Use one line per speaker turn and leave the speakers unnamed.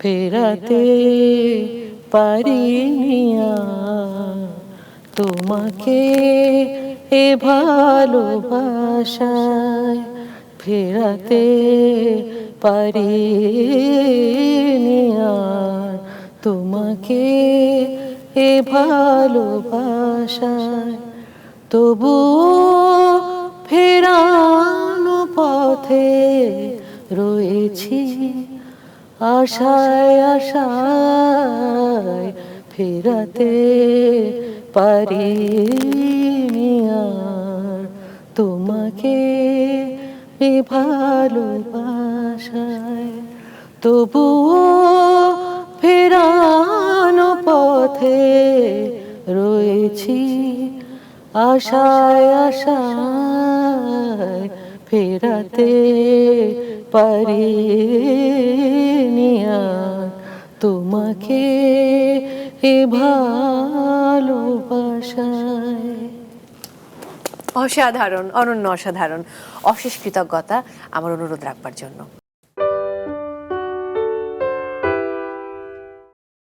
ফেরাতে পারি তোমাকে এ ভালোবাসায় ফেরাতে পারি তোমাকে এ ভালোবাসায় তবুও ফেরানো পথে রয়েছি আশায় আশায় ফেরাতে পারি আর। তোমাকে এ ভালোবাসায় তবুও ফেরানো পথে রয়েছি আশায় আশায় ফেরাতে পারি তোমাকে এ ভালোবাসায়।
অসাধারণ, অনন্য অসাধারণ। অশেষ কৃতজ্ঞতা, আমার অনুরোধ রাখবার জন্য।